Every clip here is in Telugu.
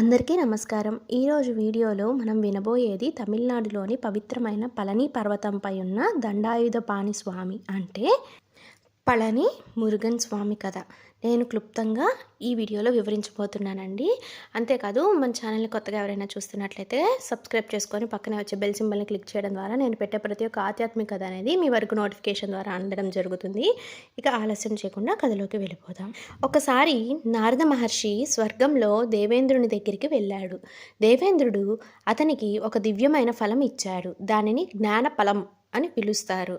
అందరికీ నమస్కారం. ఈరోజు వీడియోలో మనం వినబోయేది తమిళనాడులోని పవిత్రమైన పళని పర్వతంపై ఉన్న దండాయుధపాణి స్వామి. అంటే పళని మురుగన్ స్వామి కథ. నేను క్లుప్తంగా ఈ వీడియోలో వివరించబోతున్నానండి. అంతేకాదు మన ఛానల్ని కొత్తగా ఎవరైనా చూస్తున్నట్లయితే సబ్స్క్రైబ్ చేసుకొని పక్కనే వచ్చే బెల్ సింబల్ని క్లిక్ చేయడం ద్వారా నేను పెట్టే ప్రతి ఒక్క ఆధ్యాత్మిక కథ అనేది మీ వరకు నోటిఫికేషన్ ద్వారా అందడం జరుగుతుంది. ఇక ఆలస్యం చేయకుండా కథలోకి వెళ్ళిపోదాం. ఒకసారి నారద మహర్షి స్వర్గంలో దేవేంద్రుని దగ్గరికి వెళ్ళాడు. దేవేంద్రుడు అతనికి ఒక దివ్యమైన ఫలం ఇచ్చాడు. దానిని జ్ఞాన ఫలం అని పిలుస్తారు.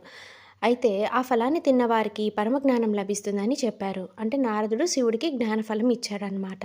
అయితే ఆ ఫలాన్ని తిన్నవారికి పరమజ్ఞానం లభిస్తుందని చెప్పారు. అంటే నారదుడు శివుడికి జ్ఞానఫలం ఇచ్చాడనమాట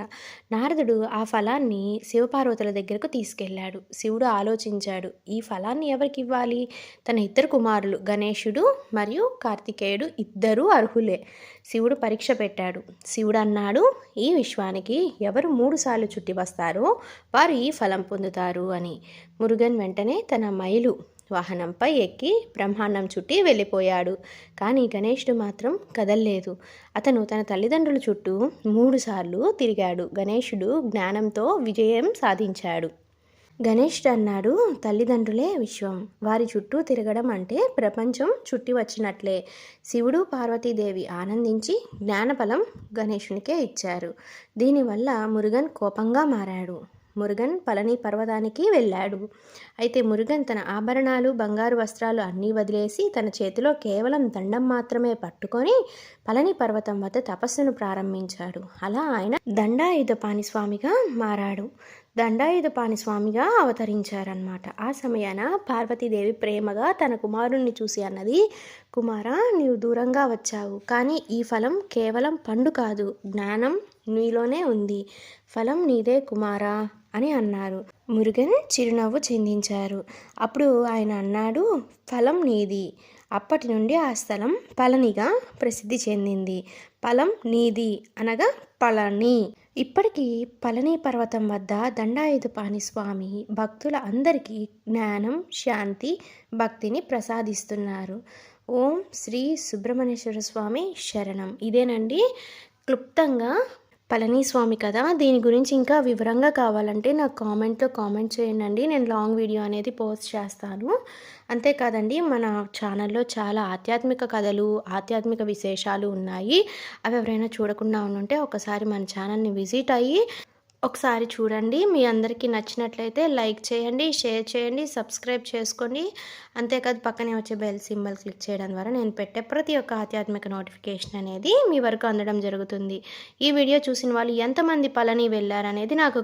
నారదుడు ఆ ఫలాన్ని శివపార్వతుల దగ్గరకు తీసుకెళ్ళాడు. శివుడు ఆలోచించాడు ఈ ఫలాన్ని ఎవరికి ఇవ్వాలి? తన ఇద్దరు కుమారులు గణేశుడు మరియు కార్తికేయుడు ఇద్దరూ అర్హులే. శివుడు పరీక్ష పెట్టాడు. శివుడు అన్నాడు ఈ విశ్వానికి ఎవరు మూడుసార్లు చుట్టి వస్తారో వారు ఈ ఫలం పొందుతారు అని. మురుగన్ వెంటనే తన మైలు వాహనంపై ఎక్కి బ్రహ్మాండం చుట్టి వెళ్ళిపోయాడు. కానీ గణేష్డు మాత్రం కదల్లేదు. అతను తన తల్లిదండ్రుల చుట్టూ మూడుసార్లు తిరిగాడు. గణేషుడు జ్ఞానంతో విజయం సాధించాడు. గణేష్డు అన్నాడు తల్లిదండ్రులే విశ్వం. వారి చుట్టూ తిరగడం అంటే ప్రపంచం చుట్టి వచ్చినట్లే. శివుడు పార్వతీదేవి ఆనందించి జ్ఞానఫలం గణేషునికే ఇచ్చారు. దీనివల్ల మురుగన్ కోపంగా మారాడు. మురుగన్ పళని పర్వతానికి వెళ్ళాడు. అయితే మురుగన్ తన ఆభరణాలు బంగారు వస్త్రాలు అన్నీ వదిలేసి తన చేతిలో కేవలం దండం మాత్రమే పట్టుకొని పళని పర్వతం వద్ద తపస్సును ప్రారంభించాడు. అలా ఆయన దండాయుధ పాణిస్వామిగా మారాడు. దండాయుధ పాణిస్వామిగా అవతరించారనమాట ఆ సమయాన పార్వతీదేవి ప్రేమగా తన కుమారుణ్ణి చూసి అన్నది కుమార నీవు దూరంగా వచ్చావు. కానీ ఈ ఫలం కేవలం పండు కాదు. జ్ఞానం నీలోనే ఉంది. ఫలం నీదే కుమారా. అని అన్నారు. మురుగన్ చిరునవ్వు చెందించారు. అప్పుడు ఆయన అన్నాడు ఫలం నీది. అప్పటి నుండి ఆ స్థలం పళనిగా ప్రసిద్ధి చెందింది. పలం నీది అనగా పళని. ఇప్పటికీ పళని పర్వతం వద్ద దండాయుధపాణి స్వామి భక్తుల అందరికీ జ్ఞానం శాంతి భక్తిని ప్రసాదిస్తున్నారు. ఓం శ్రీ సుబ్రహ్మణ్యేశ్వర స్వామి శరణం. ఇదేనండి క్లుప్తంగా పళనిస్వామి కదా దీని గురించి ఇంకా వివరంగా కావాలంటే నాకు కామెంట్లో కామెంట్ చేయండి. నేను లాంగ్ వీడియో అనేది పోస్ట్ చేస్తాను. అంతేకాదండి మన ఛానల్లో చాలా ఆధ్యాత్మిక కథలు ఆధ్యాత్మిక విశేషాలు ఉన్నాయి. అవి ఎవరైనా చూడకుండా ఉంటే ఒకసారి మన ఛానల్ని విజిట్ అయ్యి ఒకసారి చూడండి. మీ అందరికీ నచ్చినట్లయితే లైక్ చేయండి షేర్ చేయండి సబ్స్క్రైబ్ చేసుకోండి. అంతేకాదు పక్కనే వచ్చే బెల్ సింబల్ క్లిక్ చేయడం ద్వారా నేను పెట్టే ప్రతి ఒక్క ఆధ్యాత్మిక నోటిఫికేషన్ అనేది మీ వరకు అందడం జరుగుతుంది. ఈ వీడియో చూసిన వాళ్ళు ఎంతమంది పళని వెళ్ళారనేది నాకు